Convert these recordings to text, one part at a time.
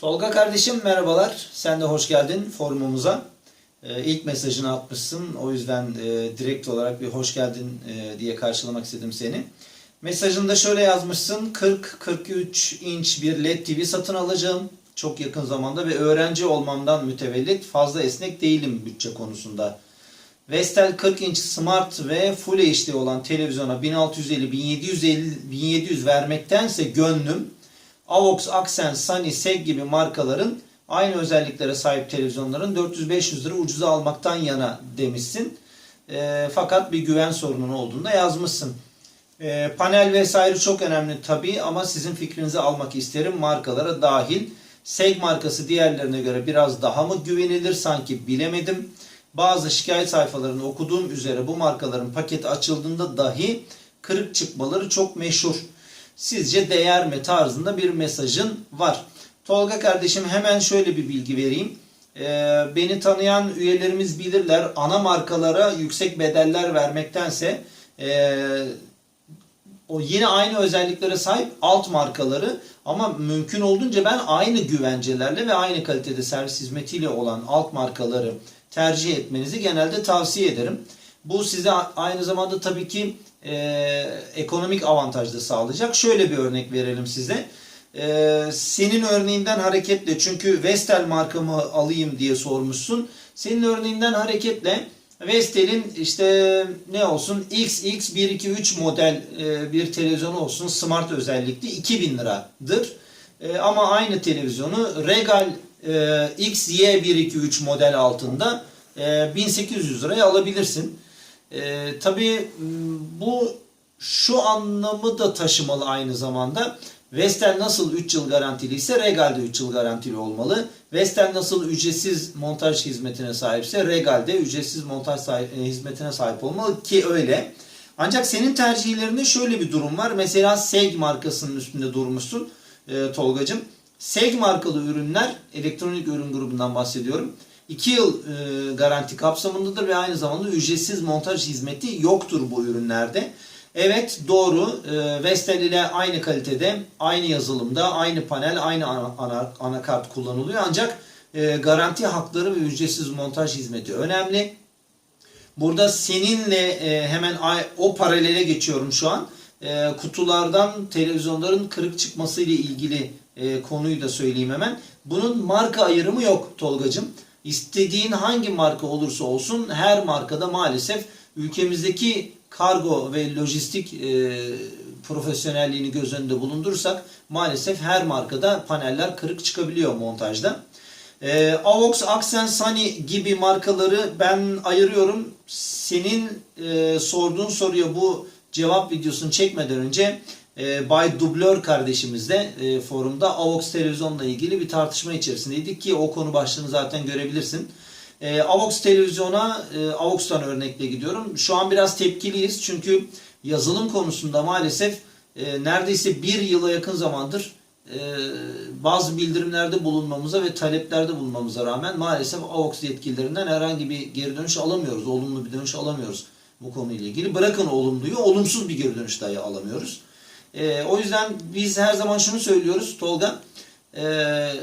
Tolga kardeşim merhabalar. Sen de hoş geldin forumumuza. Ee, ilk mesajını atmışsın. O yüzden e, direkt olarak bir hoş geldin e, diye karşılamak istedim seni. Mesajında şöyle yazmışsın. 40-43 inç bir LED TV satın alacağım. Çok yakın zamanda ve öğrenci olmamdan mütevellit fazla esnek değilim bütçe konusunda. Vestel 40 inç smart ve Full HD olan televizyona 1650-1750-1700 vermektense gönlüm Avox, Accent, Sony, Seg gibi markaların aynı özelliklere sahip televizyonların 400-500 lira ucuza almaktan yana demişsin. E, fakat bir güven sorunun olduğunu da yazmışsın. E, panel vesaire çok önemli tabii ama sizin fikrinizi almak isterim markalara dahil. Seg markası diğerlerine göre biraz daha mı güvenilir sanki bilemedim. Bazı şikayet sayfalarını okuduğum üzere bu markaların paketi açıldığında dahi kırık çıkmaları çok meşhur. Sizce değer mi tarzında bir mesajın var. Tolga kardeşim hemen şöyle bir bilgi vereyim. Ee, beni tanıyan üyelerimiz bilirler ana markalara yüksek bedeller vermektense e, o yine aynı özelliklere sahip alt markaları ama mümkün olduğunca ben aynı güvencelerle ve aynı kalitede servis hizmetiyle olan alt markaları tercih etmenizi genelde tavsiye ederim. Bu size aynı zamanda tabii ki e, ekonomik avantaj da sağlayacak. Şöyle bir örnek verelim size. E, senin örneğinden hareketle çünkü Vestel markamı alayım diye sormuşsun. Senin örneğinden hareketle Vestel'in işte ne olsun XX123 model e, bir televizyonu olsun smart özellikli 2000 liradır. E, ama aynı televizyonu Regal e, XY123 model altında e, 1800 liraya alabilirsin. E, tabii bu şu anlamı da taşımalı aynı zamanda. Vestel nasıl 3 yıl garantili ise Regal de 3 yıl garantili olmalı. Vestel nasıl ücretsiz montaj hizmetine sahipse Regal de ücretsiz montaj sahip, e, hizmetine sahip olmalı ki öyle. Ancak senin tercihlerinde şöyle bir durum var. Mesela Seg markasının üstünde durmuşsun e, Tolgacığım. Seg markalı ürünler elektronik ürün grubundan bahsediyorum. 2 yıl e, garanti kapsamındadır ve aynı zamanda ücretsiz montaj hizmeti yoktur bu ürünlerde. Evet doğru e, Vestel ile aynı kalitede, aynı yazılımda, aynı panel, aynı ana, ana, anakart kullanılıyor. Ancak e, garanti hakları ve ücretsiz montaj hizmeti önemli. Burada seninle e, hemen o paralele geçiyorum şu an. E, kutulardan televizyonların kırık çıkması ile ilgili e, konuyu da söyleyeyim hemen. Bunun marka ayrımı yok Tolgacığım. İstediğin hangi marka olursa olsun her markada maalesef ülkemizdeki kargo ve lojistik e, profesyonelliğini göz önünde bulundurursak maalesef her markada paneller kırık çıkabiliyor montajda. E, Avox, Accent, Sony gibi markaları ben ayırıyorum. Senin e, sorduğun soruya bu cevap videosunu çekmeden önce e, Bay Dublör kardeşimizle e, forumda Avox televizyonla ilgili bir tartışma içerisindeydik ki o konu başlığını zaten görebilirsin. E, Avox televizyona e, Avox'tan örnekle gidiyorum. Şu an biraz tepkiliyiz çünkü yazılım konusunda maalesef e, neredeyse bir yıla yakın zamandır e, bazı bildirimlerde bulunmamıza ve taleplerde bulunmamıza rağmen maalesef Avox yetkililerinden herhangi bir geri dönüş alamıyoruz. Olumlu bir dönüş alamıyoruz bu konuyla ilgili. Bırakın olumluyu, olumsuz bir geri dönüş dahi alamıyoruz. E, o yüzden biz her zaman şunu söylüyoruz Tolga. E,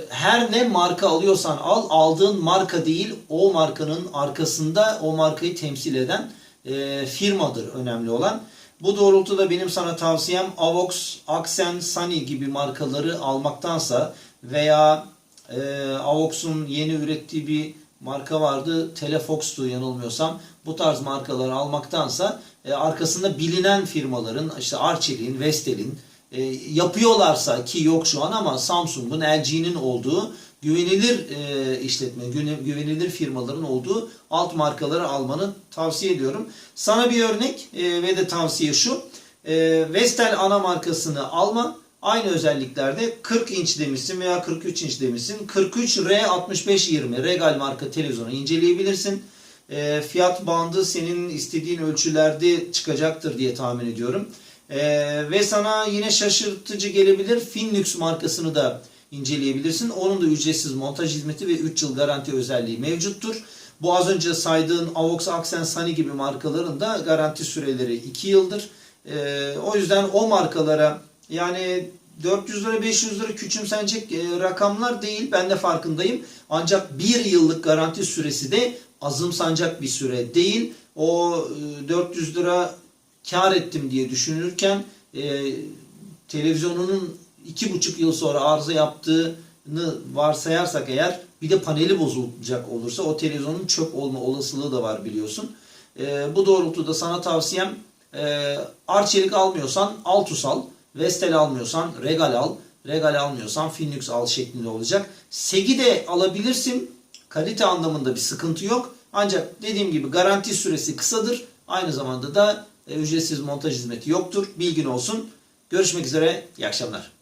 her ne marka alıyorsan al, aldığın marka değil o markanın arkasında o markayı temsil eden e, firmadır önemli olan. Bu doğrultuda benim sana tavsiyem Avox, Accent, Sony gibi markaları almaktansa veya e, Avox'un yeni ürettiği bir marka vardı. Telefox'tu yanılmıyorsam. Bu tarz markaları almaktansa e, arkasında bilinen firmaların işte Arçelik'in, Vestel'in e, yapıyorlarsa ki yok şu an ama Samsung'un, LG'nin olduğu güvenilir e, işletme, güvenilir firmaların olduğu alt markaları almanı tavsiye ediyorum. Sana bir örnek e, ve de tavsiye şu. E, Vestel ana markasını alma. Aynı özelliklerde 40 inç demişsin veya 43 inç demişsin. 43 R6520 Regal marka televizyonu inceleyebilirsin. E, fiyat bandı senin istediğin ölçülerde çıkacaktır diye tahmin ediyorum. E, ve sana yine şaşırtıcı gelebilir Finlux markasını da inceleyebilirsin. Onun da ücretsiz montaj hizmeti ve 3 yıl garanti özelliği mevcuttur. Bu az önce saydığın Avox, Accent, Sony gibi markaların da garanti süreleri 2 yıldır. E, o yüzden o markalara yani 400 lira 500 lira küçümsenecek e, rakamlar değil. Ben de farkındayım. Ancak bir yıllık garanti süresi de azımsanacak bir süre değil. O e, 400 lira kar ettim diye düşünürken e, televizyonunun iki buçuk yıl sonra arıza yaptığını varsayarsak eğer bir de paneli bozulacak olursa o televizyonun çöp olma olasılığı da var biliyorsun. E, bu doğrultuda sana tavsiyem e, Arçelik almıyorsan Altus al. Vestel almıyorsan Regal al. Regal almıyorsan Finlux al şeklinde olacak. Segi de alabilirsin. Kalite anlamında bir sıkıntı yok. Ancak dediğim gibi garanti süresi kısadır. Aynı zamanda da e, ücretsiz montaj hizmeti yoktur. Bilgin olsun. Görüşmek üzere. İyi akşamlar.